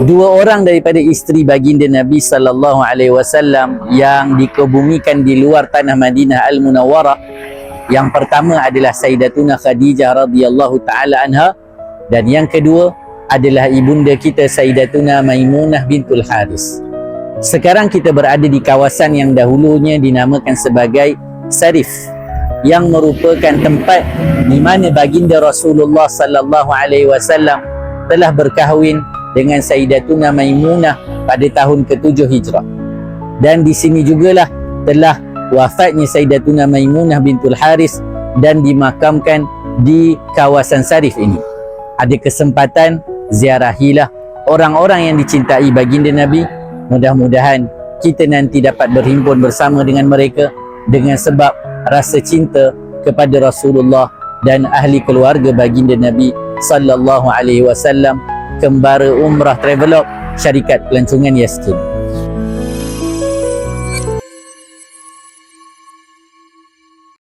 dua orang daripada isteri baginda Nabi sallallahu alaihi wasallam yang dikebumikan di luar tanah Madinah Al Munawwarah. Yang pertama adalah Sayyidatuna Khadijah radhiyallahu taala anha dan yang kedua adalah ibunda kita Sayyidatuna Maimunah bintul Haris. Sekarang kita berada di kawasan yang dahulunya dinamakan sebagai Sarif yang merupakan tempat di mana baginda Rasulullah sallallahu alaihi wasallam telah berkahwin dengan Sayyidatuna Maimunah pada tahun ke-7 Hijrah. Dan di sini jugalah telah wafatnya Sayyidatuna Maimunah bintul Haris dan dimakamkan di kawasan Sarif ini. Ada kesempatan ziarahilah orang-orang yang dicintai baginda Nabi. Mudah-mudahan kita nanti dapat berhimpun bersama dengan mereka dengan sebab rasa cinta kepada Rasulullah dan ahli keluarga baginda Nabi sallallahu alaihi wasallam kembara umrah travelog syarikat pelancongan Yaskin.